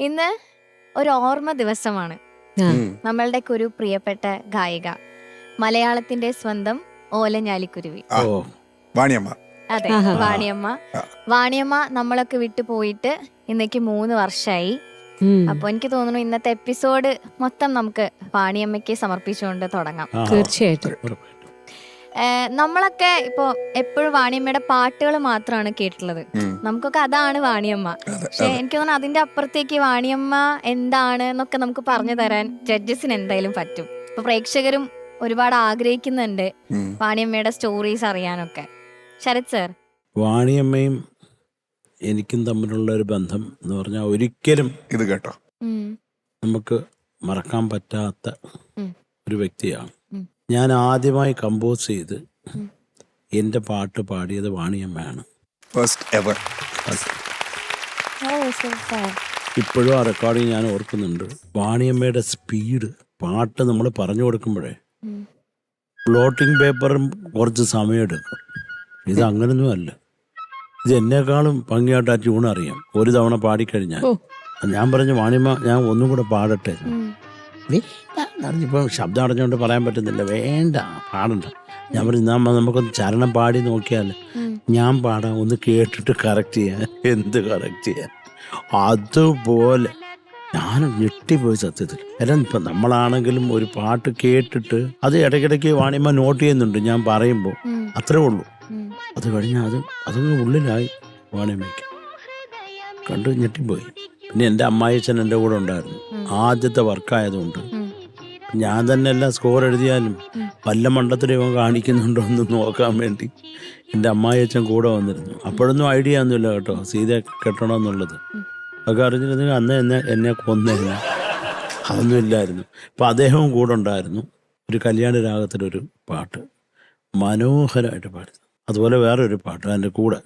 ഇന്ന് ഒരു ഓർമ്മ ദിവസമാണ്. നമ്മളുടെ. നമ്മളുടെയൊക്കെ ഒരു പ്രിയപ്പെട്ട ഗായിക. മലയാളത്തിന്റെ സ്വന്തം ഓലഞ്ഞാലിക്കുരുവി. വാണിയമ്മ. അതെ. വാണിയമ്മ. വാണിയമ്മ നമ്മളൊക്കെ വിട്ടു പോയിട്ട് ഇന്നേക്ക് മൂന്ന് വർഷമായി. അപ്പൊ എനിക്ക് തോന്നുന്നു ഇന്നത്തെ എപ്പിസോഡ് മൊത്തം നമുക്ക് വാണിയമ്മയ്ക്ക് സമർപ്പിച്ചുകൊണ്ട് തുടങ്ങാം. തീർച്ചയായിട്ടും. നമ്മളൊക്കെ ഇപ്പൊ എപ്പോഴും വാണിയമ്മയുടെ പാട്ടുകൾ മാത്രമാണ് കേട്ടിട്ടുള്ളത്. നമുക്കൊക്കെ അതാണ് വാണിയമ്മ. പക്ഷെ എനിക്ക് തോന്നുന്നു അതിന്റെ അപ്പുറത്തേക്ക് വാണിയമ്മ എന്താണ് എന്നൊക്കെ നമുക്ക് പറഞ്ഞു തരാൻ ജഡ്ജസിന് എന്തായാലും പറ്റും. ഇപ്പൊ പ്രേക്ഷകരും ഒരുപാട് ആഗ്രഹിക്കുന്നുണ്ട്. വാണിയമ്മയുടെ സ്റ്റോറീസ് അറിയാനൊക്കെ. ശരത് സർ. വാണിയമ്മയും എനിക്കും തമ്മിലുള്ള ഒരു ബന്ധം എന്ന് പറഞ്ഞാൽ ഒരിക്കലും ഇത് കേട്ടോ. നമുക്ക് മറക്കാൻ പറ്റാത്ത ഒരു വ്യക്തിയാണ്. ഞാൻ ആദ്യമായി കമ്പോസ് ചെയ്ത് എന്റെ എന്റെ പാട്ട് പാടിയത് വാണിയമ്മയാണ്. ഫസ്റ്റ് എവർ ഇപ്പോഴും ആ റെക്കോർഡിങ് ഞാൻ ഓർക്കുന്നുണ്ട്. വാണിയമ്മയുടെ സ്പീഡ് പാട്ട് നമ്മൾ പറഞ്ഞു കൊടുക്കുമ്പോഴേ പ്ലോട്ടിംഗ് പേപ്പറും കുറച്ച് സമയമെടുക്കും ഇത് അങ്ങനൊന്നും അല്ല. ഇത് എന്നെക്കാളും ഭംഗിയായിട്ട് ആ ട്യൂൺ അറിയാം. ഒരു തവണ പാടിക്കഴിഞ്ഞാൽ. ഞാൻ പറഞ്ഞു വാണിയമ്മ ഞാൻ ഒന്നും കൂടെ പാടട്ടെ. അറിഞ്ഞിപ്പം ശബ്ദം അടഞ്ഞുകൊണ്ട് പറയാൻ പറ്റുന്നില്ല. വേണ്ട പാടണ്ട. ഞാൻ പറഞ്ഞു എന്നാ നമുക്കൊന്ന് ചരണം പാടി നോക്കിയാൽ ഞാൻ പാടാം. ഒന്ന് കേട്ടിട്ട് കറക്റ്റ് ചെയ്യാൻ. എന്ത് കറക്റ്റ് ചെയ്യാൻ? അതുപോലെ ഞാൻ ഞെട്ടിപ്പോയി സത്യത്തിൽ. എല്ലാം ഇപ്പം നമ്മളാണെങ്കിലും ഒരു പാട്ട് കേട്ടിട്ട് അത് ഇടയ്ക്കിടയ്ക്ക് വാണിയമ്മ നോട്ട് ചെയ്യുന്നുണ്ട്. ഞാൻ പറയുമ്പോൾ അത്രേ ഉള്ളൂ. അത് കഴിഞ്ഞാൽ അത് അതൊന്നും ഉള്ളിലായി വാണിയമ്മയ്ക്ക്. കണ്ട് ഞെട്ടിപ്പോയി. പിന്നെ എന്റെ അമ്മായിച്ചൻ എന്റെ കൂടെ ഉണ്ടായിരുന്നു. ആദ്യത്തെ വർക്കായതുകൊണ്ട്. ഞാൻ തന്നെ എല്ലാം സ്കോർ എഴുതിയാലും. വല്ല മണ്ടത്തിലും ഇവൻ കാണിക്കുന്നുണ്ടോ എന്ന് നോക്കാൻ വേണ്ടി എന്റെ അമ്മായിയച്ഛൻ കൂടെ വന്നിരുന്നു. അപ്പോഴൊന്നും ഐഡിയ ഒന്നുമില്ല കേട്ടോ. സീത കെട്ടണമെന്നുള്ളത് അതൊക്കെ അറിഞ്ഞിരുന്നെങ്കിൽ അന്ന് എന്നെ എന്നെ കൊന്നില്ല അതൊന്നും ഇല്ലായിരുന്നു. അപ്പം അദ്ദേഹവും കൂടെ ഉണ്ടായിരുന്നു. ഒരു കല്യാണ രാഗത്തിലൊരു പാട്ട്. മനോഹരമായിട്ട് പാടി അതുപോലെ വേറൊരു പാട്ട് എന്റെ കൂടെ.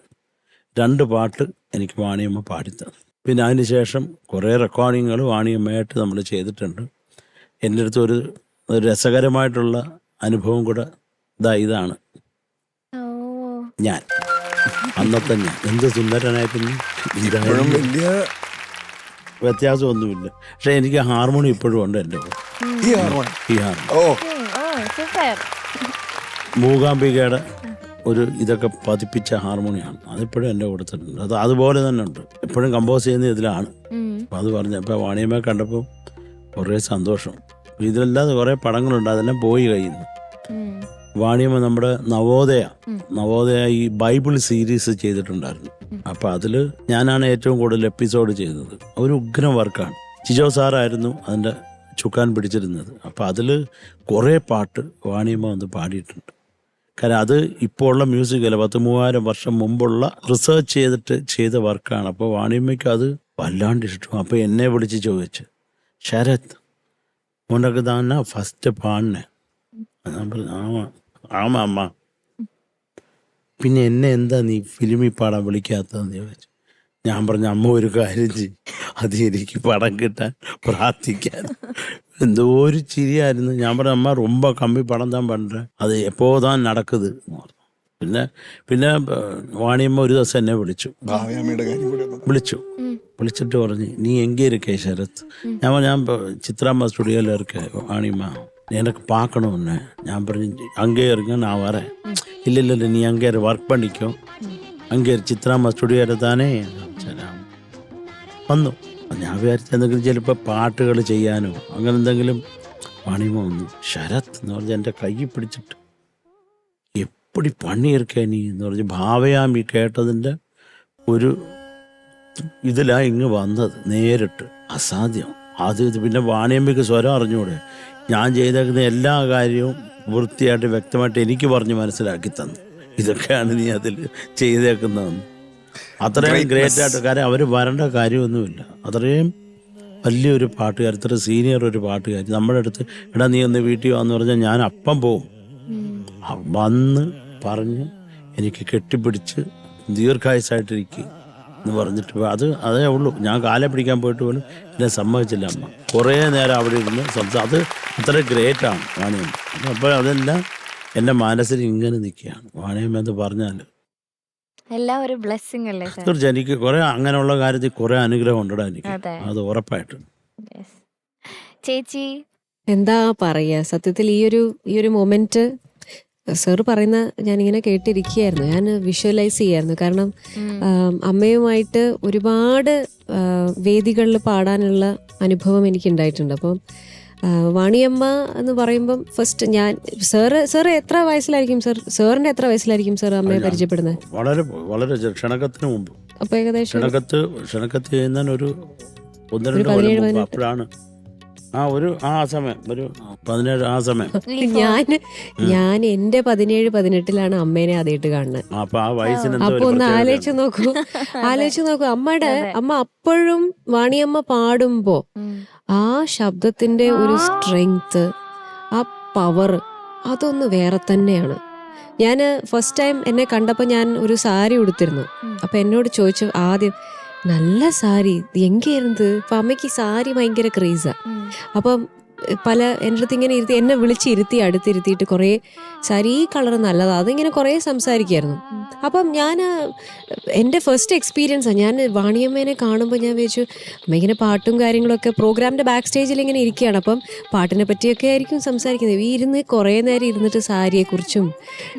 രണ്ട് പാട്ട് എനിക്ക് വാണിയമ്മ പാടിത്തന്നു. പിന്നെ അതിന് ശേഷം കുറേ റെക്കോർഡിങ്ങുകൾ വാണിയമ്മയായിട്ട് നമ്മൾ ചെയ്തിട്ടുണ്ട്. എന്റെ അടുത്ത് ഒരു രസകരമായിട്ടുള്ള അനുഭവം കൂടെ ഇതാ ഇതാണ്. ഞാൻ. അന്നത്തെ ഞാൻ. എന്ത് സുന്ദരനായിരുന്നു ഇപ്പോഴും വലിയ വ്യത്യാസമൊന്നുമില്ല. പക്ഷെ എനിക്ക് ഹാർമോണി ഇപ്പോഴും ഉണ്ട് എന്റെ ഈ ഹാർമോണി? ഈ ഹാർമോണി. ഓ സൂപ്പർ. മൂകാംബികയുടെ ഒരു ഇതൊക്കെ പതിപ്പിച്ച ഹാർമോണിയാണ്. അതിപ്പോഴും എന്റെ കൂടെ തന്നെ ഉണ്ട് അത് അതുപോലെ തന്നെ ഉണ്ട് എപ്പോഴും കമ്പോസ് ചെയ്യുന്ന ഇതിലാണ്. അപ്പം അത് പറഞ്ഞപ്പോൾ വാണിയമ്മ കണ്ടപ്പോൾ കുറേ സന്തോഷം. ഇതിലല്ലാതെ കുറേ പടങ്ങളുണ്ട്. അതെല്ലാം പോയി കഴിയുന്നു വാണിയമ്മ നമ്മുടെ നവോദയ. നവോദയ ഈ ബൈബിൾ സീരീസ് ചെയ്തിട്ടുണ്ടായിരുന്നു. അപ്പോൾ അതിൽ ഞാനാണ് ഏറ്റവും കൂടുതൽ എപ്പിസോഡ് ചെയ്തത്. ഒരു ഉഗ്രം വർക്കാണ്. ജിജോ സാറായിരുന്നു അതിന്റെ ചുക്കാൻ പിടിച്ചിരുന്നത്. അപ്പോൾ അതിൽ കുറേ പാട്ട് വാണിയമ്മ വന്ന് പാടിയിട്ടുണ്ട്. കാരണം അത് ഇപ്പോൾ ഉള്ള മ്യൂസിക് അല്ല. പത്ത് മൂവായിരം വർഷം മുമ്പുള്ള റിസർച്ച് ചെയ്തിട്ട് ചെയ്ത വർക്കാണ് അപ്പോൾ വാണിയമ്മയ്ക്ക് അത് വല്ലാണ്ട് ഇഷ്ടം. അപ്പോൾ എന്നെ വിളിച്ച് ചോദിച്ചു ശരത് ഉനക്ക് തന്നെ ഫസ്റ്റ് പാടിനെ? ഞാൻ ആമാ പിന്നെ എന്നെ എന്താ നീ ഫിലിമിൽ പാടാൻ വിളിക്കാത്തതെന്ന് ചോദിച്ചു. ഞാൻ പറഞ്ഞ അമ്മ ഒരു കാര്യം ചെയ്യും. അത് എനിക്ക് പടം കിട്ടാൻ പ്രാർത്ഥിക്കാൻ. എന്തോ ഒരു ചിരിയായിരുന്നു. ഞാൻ പറഞ്ഞ അമ്മ ரொம்ப കമ്മി പണം താൻ പണ്ടേ. അത് എപ്പോ താൻ നടക്കുത്? പിന്നെ പിന്നെ വാണിയമ്മ ഒരു ദിവസം എന്നെ വിളിച്ചു. വിളിച്ചു. വിളിച്ചിട്ട് പറഞ്ഞു നീ എങ്കിരിക്കേ ശരത്? ഞാൻ ഞാൻ ചിത്രാമ്മ സ്റ്റുഡിയോയിൽ ഇറക്കേ വാണിയമ്മ. எனக்கு பார்க்கணும் എന്നെ? ഞാൻ പറഞ്ഞു அங்கே இருங்க நான் வரேன் இல்லை இல்லை இல்லை நீ அங்கே ஒர்க் பண்ணிக்கோ அங்கே சித்ராமா ஸ்டுடியோ ഞാൻ വിചാരിച്ച എന്തെങ്കിലും ചിലപ്പോൾ പാട്ടുകൾ ചെയ്യാനോ അങ്ങനെ എന്തെങ്കിലും പണിമോ വന്നു ശരത് എന്ന് പറഞ്ഞ് എന്റെ കൈ പിടിച്ചിട്ട് എപ്പടി പണിയെടുക്കാൻ നീ എന്ന് പറഞ്ഞ് ഭാവയാമി കേട്ടതിന്റെ ഒരു ഇതിലാ ഇങ്ങ് വന്നത് നേരിട്ട്. അസാധ്യം. അത് ഇത് പിന്നെ വാണിയമ്പിക്ക് സ്വരം അറിഞ്ഞൂടെ. ഞാൻ ചെയ്തേക്കുന്ന എല്ലാ കാര്യവും വൃത്തിയായിട്ട് വ്യക്തമായിട്ട് എനിക്ക് പറഞ്ഞ് മനസ്സിലാക്കി തന്നു. ഇതൊക്കെയാണ് നീ അതിൽ ചെയ്തേക്കുന്നതെന്ന്. അത്രയും ഗ്രേറ്റ് ആയിട്ട് കാര്യം അവർ വരേണ്ട കാര്യമൊന്നുമില്ല. അത്രയും വലിയൊരു പാട്ടുകാർ ഇത്ര സീനിയർ ഒരു പാട്ടുകാർ. നമ്മുടെ അടുത്ത് എടാ നീ ഒന്ന് വീട്ടിൽ വന്ന് പറഞ്ഞാൽ ഞാൻ അപ്പം പോവും. വന്ന് പറഞ്ഞ് എനിക്ക് കെട്ടിപ്പിടിച്ച് ദീർഘായുസായിട്ടിരിക്കുക എന്ന് പറഞ്ഞിട്ട് അത് അതേ ഉള്ളൂ. ഞാൻ കാലെ പിടിക്കാൻ പോയിട്ട് പോലും എന്നെ സമ്മതിച്ചില്ല അമ്മ. കുറേ നേരം അവിടെ ഇരുന്ന് സംസാ അത് അത്ര ഗ്രേറ്റാണ് വാണിയമ്മ. അപ്പോൾ അതെല്ലാം എന്റെ മനസ്സിൽ ഇങ്ങനെ നിൽക്കുകയാണ്. വാണിയമ്മ എന്ന് പറഞ്ഞാൽ എല്ലാം ഒരു ബ്ലെസ്സിങ് അല്ലേ സർ? തീർച്ചയായും എനിക്ക് കുറെ അങ്ങനെയുള്ള കാര്യത്തിൽ കുറെ അനുഗ്രഹം ഉണ്ടടാ എനിക്ക്. അതെ. അത് ഉറപ്പായിട്ടും. Yes. ചേച്ചി? എന്താ പറയാ സത്യത്തിൽ ഈ ഒരു ഈ ഒരു മൊമെന്റ് സാറ് പറയുന്ന ഞാനിങ്ങനെ കേട്ടിരിക്കുകയായിരുന്നു. ഞാൻ വിഷ്വലൈസ് ചെയ്യായിരുന്നു. കാരണം. ആം, അമ്മയുമായിട്ട് ഒരുപാട് വേദികളിൽ പാടാനുള്ള അനുഭവം എനിക്ക് ഉണ്ടായിട്ടുണ്ട് അപ്പം വാണിയമ്മ എന്ന് പറയുമ്പം ഫസ്റ്റ് ഞാൻ സാറ് സാറ് എത്ര വയസ്സിലായിരിക്കും സാർ സാറിന്റെ എത്ര വയസ്സിലായിരിക്കും സാർ അമ്മയെ പരിചയപ്പെടുന്നത് വളരെ വളരെ ക്ഷണകത്തിന് മുമ്പ്. അപ്പൊ ഏകദേശം ക്ഷണകത്ത് ക്ഷണക്കത്ത് ചെയ്യുന്നതിന് ഒരു ഒന്ന് രണ്ട് കൊല്ലം മുമ്പ് അപ്പോഴാണ്. ആ ഒരു ആ സമയം ഒരു പതിനേഴ് ആ സമയം. ഞാൻ ഞാൻ എന്റെ പതിനേഴ് പതിനെട്ടിലാണ് അമ്മേനെ ആദ്യമായിട്ട് കാണുന്നത് അപ്പൊ ആ വയസ്സിന് എന്തോ അപ്പൊ ഒന്ന് ആലോചിച്ചു നോക്കൂ. ആലോചിച്ചു നോക്കൂ. അമ്മയുടെ അമ്മ അപ്പോഴും വാണിയമ്മ പാടുമ്പോ. ആ ശബ്ദത്തിന്റെ ഒരു സ്ട്രെങ്ത് ആ പവർ അതൊന്ന് വേറെ തന്നെയാണ്. ഞാൻ ഫസ്റ്റ് ടൈം എന്നെ കണ്ടപ്പോൾ ഞാൻ ഒരു സാരി ഉടുത്തിരുന്നു. അപ്പം എന്നോട് ചോദിച്ചു ആദ്യം നല്ല സാരി എങ്കേരുന്നത് അപ്പം അമ്മയ്ക്ക് സാരി ഭയങ്കര ക്രേസാണ് അപ്പം പല എന്റെ അടുത്ത് ഇങ്ങനെ ഇരുത്തി എന്നെ വിളിച്ചിരുത്തി അടുത്തിരുത്തിയിട്ട് കുറേ സാരി ഈ കളർ നല്ലതാണ് അതിങ്ങനെ കുറേ സംസാരിക്കുമായിരുന്നു അപ്പം ഞാൻ എന്റെ ഫസ്റ്റ് എക്സ്പീരിയൻസാണ് ഞാൻ വാണിയമ്മേനെ കാണുമ്പോൾ ഞാൻ വിചാരിച്ചു അമ്മ ഇങ്ങനെ പാട്ടും കാര്യങ്ങളൊക്കെ പ്രോഗ്രാമിന്റെ ബാക്ക് സ്റ്റേജിൽ ഇങ്ങനെ ഇരിക്കുകയാണ് അപ്പം പാട്ടിനെ പറ്റിയൊക്കെ ആയിരിക്കും സംസാരിക്കുന്നത്. ഈ ഇരുന്ന് കുറേ നേരം ഇരുന്നിട്ട് സാരിയെക്കുറിച്ചും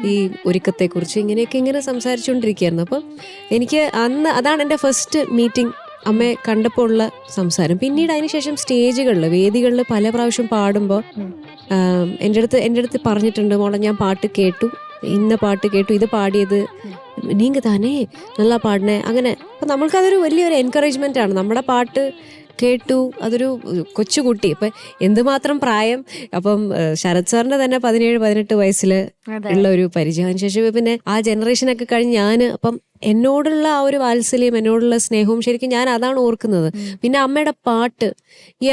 ഈ ഒരുക്കത്തെക്കുറിച്ചും ഇങ്ങനെയൊക്കെ ഇങ്ങനെ സംസാരിച്ചുകൊണ്ടിരിക്കുകയായിരുന്നു അപ്പം എനിക്ക് അന്ന് അതാണ് എന്റെ ഫസ്റ്റ് മീറ്റിംഗ് അമ്മയെ കണ്ടപ്പോൾ ഉള്ള സംസാരം. പിന്നീട് അതിനുശേഷം സ്റ്റേജുകളിൽ വേദികളിൽ പല പ്രാവശ്യം പാടുമ്പോൾ. എന്റെ അടുത്ത് എന്റെ അടുത്ത് പറഞ്ഞിട്ടുണ്ട് മോളെ ഞാൻ പാട്ട് കേട്ടു ഇന്ന പാട്ട് കേട്ടു ഇത് പാടിയത്. നീങ്ക തന്നെ നല്ല പാടണേ അങ്ങനെ. അപ്പം നമ്മൾക്കതൊരു വലിയൊരു എൻകറേജ്മെന്റ് ആണ്. നമ്മുടെ പാട്ട് കേട്ടു. അതൊരു കൊച്ചുകുട്ടി. ഇപ്പൊ എന്തുമാത്രം പ്രായം? അപ്പം ശരത് സാറിന്റെ തന്നെ പതിനേഴ് പതിനെട്ട് വയസ്സിൽ ഉള്ള ഒരു പരിചയം. അതിനുശേഷം പിന്നെ ആ ജനറേഷനൊക്കെ കഴിഞ്ഞ് ഞാൻ അപ്പം എന്നോടുള്ള ആ ഒരു വാത്സല്യം എന്നോടുള്ള സ്നേഹവും ശരിക്കും ഞാൻ അതാണ് ഓർക്കുന്നത്. പിന്നെ അമ്മയുടെ പാട്ട്.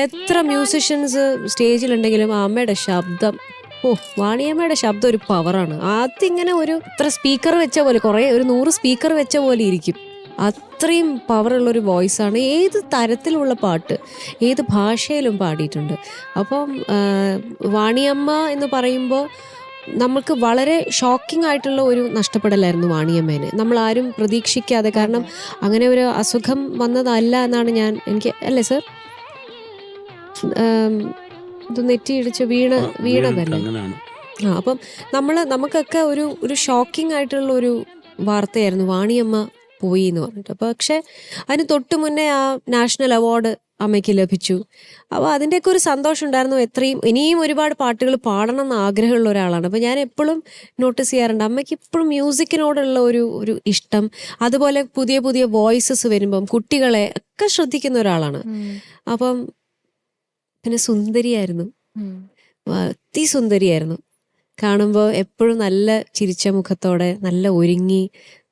എത്ര മ്യൂസിഷ്യൻസ് സ്റ്റേജിലുണ്ടെങ്കിലും ആ അമ്മയുടെ ശബ്ദം ഓ വാണിയമ്മയുടെ ശബ്ദം ഒരു പവറാണ് അതിങ്ങനെ ഒരു ഇത്ര സ്പീക്കർ വെച്ച പോലെ കുറേ ഒരു നൂറ് സ്പീക്കർ വെച്ച പോലെ ഇരിക്കും. അത്രയും പവറുള്ള ഒരു വോയിസ് ആണ് ഏത് തരത്തിലുള്ള പാട്ട് ഏത് ഭാഷയിലും പാടിയിട്ടുണ്ട്. അപ്പം വാണിയമ്മ എന്ന് പറയുമ്പോൾ നമുക്ക് വളരെ ഷോക്കിംഗ് ആയിട്ടുള്ള ഒരു നഷ്ടപ്പെടലായിരുന്നു വാണിയമ്മേനെ. നമ്മൾ ആരും പ്രതീക്ഷിക്കാതെ കാരണം അങ്ങനെ ഒരു അസുഖം വന്നതല്ല എന്നാണ് ഞാൻ എനിക്ക് അല്ലേ സർ? ഇത് നെറ്റിയിടിച്ച് വീണ വീണതല്ലേ? ആ അപ്പം നമ്മൾ നമുക്കൊക്കെ ഒരു ഒരു ഷോക്കിംഗ് ആയിട്ടുള്ള ഒരു വാർത്തയായിരുന്നു വാണിയമ്മ പോയി എന്ന് പറഞ്ഞിട്ട്. അപ്പോൾ പക്ഷെ അതിന് തൊട്ട് മുന്നേ ആ നാഷണൽ അവാർഡ് അമ്മയ്ക്ക് ലഭിച്ചു. അപ്പോൾ അതിന്റെയൊക്കെ ഒരു സന്തോഷം ഉണ്ടായിരുന്നു. എത്രയും ഇനിയും ഒരുപാട് പാട്ടുകൾ പാടണം എന്ന് ആഗ്രഹമുള്ള ഒരാളാണ്. അപ്പോൾ ഞാൻ എപ്പോഴും നോട്ടീസ് ചെയ്യാറുണ്ട്. അമ്മയ്ക്ക് ഇപ്പോഴും മ്യൂസിക്കിനോടുള്ള ഒരു ഒരു ഇഷ്ടം. അതുപോലെ പുതിയ പുതിയ വോയിസസ് വരുമ്പം കുട്ടികളെ ഒക്കെ ശ്രദ്ധിക്കുന്ന ഒരാളാണ്. അപ്പം പിന്നെ സുന്ദരിയായിരുന്നു. അതിസുന്ദരിയായിരുന്നു കാണുമ്പോൾ എപ്പോഴും നല്ല ചിരിച്ച മുഖത്തോടെ നല്ല ഒരുങ്ങി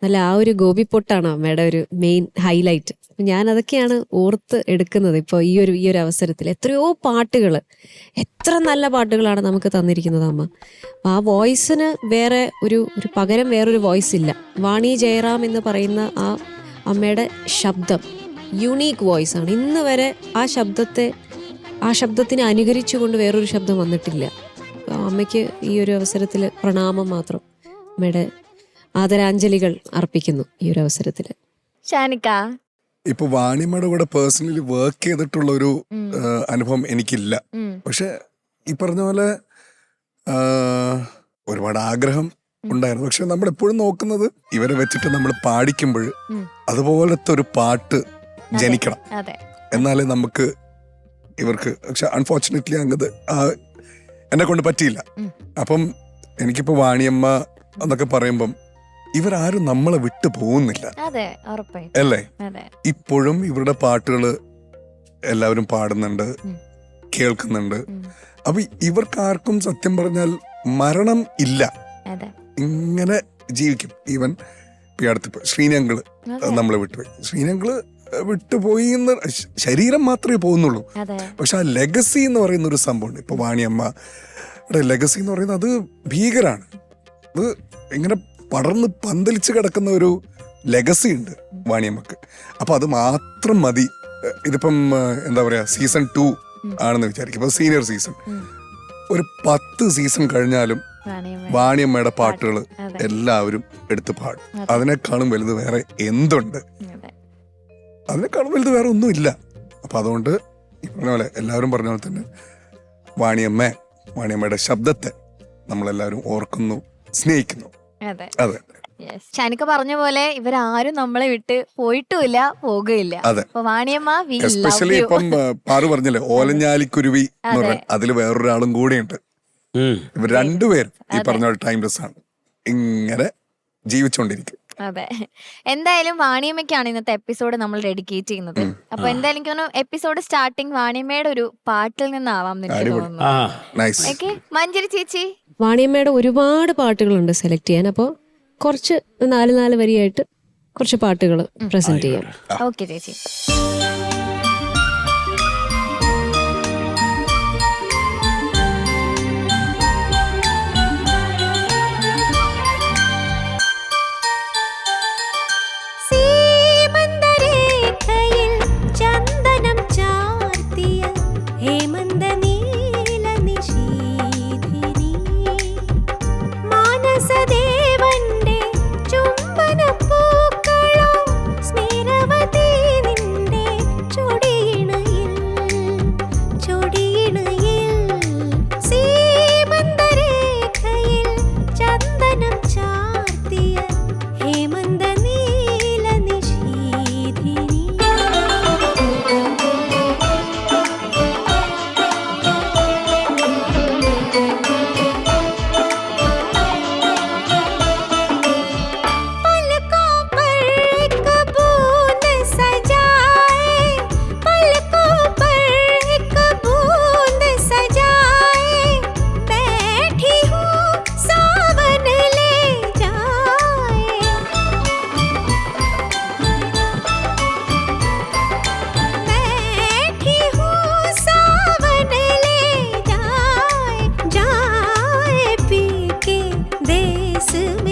നല്ല ആ ഒരു ഗോപിപ്പൊട്ടാണ് അമ്മയുടെ ഒരു മെയിൻ ഹൈലൈറ്റ് ഞാൻ അതൊക്കെയാണ് ഓർത്ത് എടുക്കുന്നത് ഇപ്പോൾ ഈ ഒരു ഈ ഒരു അവസരത്തിൽ. എത്രയോ പാട്ടുകൾ എത്ര നല്ല പാട്ടുകളാണ് നമുക്ക് തന്നിരിക്കുന്നത് അമ്മ. ആ വോയിസിന് വേറെ ഒരു ഒരു പകരം വേറൊരു വോയിസ് ഇല്ല. വാണി ജയറാം എന്ന് പറയുന്ന ആ അമ്മയുടെ ശബ്ദം യുണീക്ക് വോയിസ് ആണ്. ഇന്ന് വരെ ആ ശബ്ദത്തെ ആ ശബ്ദത്തിനെ അനുകരിച്ചുകൊണ്ട് വേറൊരു ശബ്ദം വന്നിട്ടില്ല. അമ്മയ്ക്ക് ഈ ഒരു അവസരത്തിൽ പ്രണാമം മാത്രം അമ്മയുടെ ആദരാഞ്ജലികൾ അർപ്പിക്കുന്നു ഈ ഒരു അവസരത്തിൽ. ഷാനിക്ക. ഇപ്പൊ വാണിമയുടെ കൂടെ പേഴ്സണലി വർക്ക് ചെയ്തിട്ടുള്ള ഒരു അനുഭവം എനിക്കില്ല. പക്ഷെ ഈ പറഞ്ഞ പോലെ ഒരുപാട് ആഗ്രഹം ഉണ്ടായിരുന്നു. പക്ഷെ നമ്മൾ എപ്പോഴും നോക്കുന്നത് ഇവരെ വെച്ചിട്ട് നമ്മൾ പാടിക്കുമ്പോൾ അതുപോലത്തെ ഒരു പാട്ട് ജനിക്കണം. അതെ. എന്നാലേ നമുക്ക് ഇവർക്ക് പക്ഷെ അൺഫോർച്ചുനേറ്റ്ലി അങ്ങത് ആ, എന്നെ കൊണ്ട് പറ്റിയില്ല. അപ്പം എനിക്കിപ്പോ വാണിയമ്മ എന്നൊക്കെ പറയുമ്പം ഇവരാരും നമ്മളെ വിട്ടു പോകുന്നില്ല. അല്ലേ? ഇപ്പോഴും ഇവരുടെ പാട്ടുകൾ എല്ലാവരും പാടുന്നുണ്ട്. കേൾക്കുന്നുണ്ട്. അപ്പൊ ഇവർക്കാർക്കും സത്യം പറഞ്ഞാൽ മരണം ഇല്ല. ഇങ്ങനെ ജീവിക്കും. ഈവൻ അടുത്തിപ്പോ ശ്രീനങ്കിൾ നമ്മളെ വിട്ടുപോയി ശ്രീനങ്കിൾ വിട്ടുപോയി എന്ന് ശരീരം മാത്രമേ പോകുന്നുള്ളൂ. പക്ഷെ ആ ലെഗസി എന്ന് പറയുന്ന ഒരു സംഭവമുണ്ട്. ഇപ്പൊ വാണിയമ്മയുടെ ലെഗസി എന്ന് പറയുന്നത് അത് ഭീകരാണ്. അത് ഇങ്ങനെ പടർന്ന് പന്തലിച്ച് കിടക്കുന്ന ഒരു ലെഗസി ഉണ്ട് വാണിയമ്മക്ക്. അപ്പൊ അത് മാത്രം മതി. ഇതിപ്പം എന്താ പറയാ സീസൺ ടു ആണെന്ന് വിചാരിക്കും. ഇപ്പൊ സീനിയർ സീസൺ ഒരു പത്ത് സീസൺ കഴിഞ്ഞാലും വാണിയമ്മ വാണിയമ്മയുടെ പാട്ടുകൾ എല്ലാവരും എടുത്ത് പാടും. അതെ. അതിനേക്കാളും വലുത് വേറെ എന്തുണ്ട്. അതിനേക്കാളും വലുത് വേറെ ഒന്നുമില്ല. അപ്പോൾ അതുകൊണ്ട് ഈ പറഞ്ഞ പോലെ എല്ലാവരും പറഞ്ഞ പോലെ തന്നെ വാണിയമ്മ വാണിയമ്മയുടെ ശബ്ദത്തെ നമ്മളെല്ലാവരും ഓർക്കുന്നു സ്നേഹിക്കുന്നു. അതെ. അതെ. യെസ് ഷാനിക്ക പറഞ്ഞ പോലെ ഇവരാരും നമ്മളെ വിട്ട് പോയിട്ടുമില്ല പോകുകയില്ല. അപ്പൊ എസ്പെഷ്യലി ഇപ്പം പാറു പറഞ്ഞില്ലേ ഓലഞ്ഞാലിക്കുരുവി എന്ന് പറഞ്ഞാൽ അതിൽ വേറൊരാളും കൂടിയുണ്ട്. ഇവർ രണ്ടുപേരും ഈ. പറഞ്ഞ ടൈം ടൈംലെസ് ആണ് ഇങ്ങനെ ജീവിച്ചുകൊണ്ടിരിക്കും അതെ. എന്തായാലും വാണിയമ്മയ്ക്കാണ് ഇന്നത്തെ എപ്പിസോഡ് നമ്മൾ ഡെഡിക്കേറ്റ് ചെയ്യുന്നത്. അപ്പൊ എന്തായാലും എനിക്ക് തോന്നുന്നു എപ്പിസോഡ് സ്റ്റാർട്ടിംഗ് വാണിയമ്മയുടെ ഒരു പാട്ടിൽ നിന്നാവാം എന്ന് എനിക്ക് അടിപൊളി. തോന്നുന്നു. ആ. Nice okay. മഞ്ജരി ചേച്ചി. വാണിയമ്മയുടെ ഒരുപാട് പാട്ടുകളുണ്ട് സെലക്ട് ചെയ്യാൻ. അപ്പോൾ കുറച്ച് നാല് നാല് വരിയായിട്ട് കുറച്ച് പാട്ടുകൾ പ്രസന്റ് ചെയ്യാം. ഓക്കെ ചേച്ചി. 思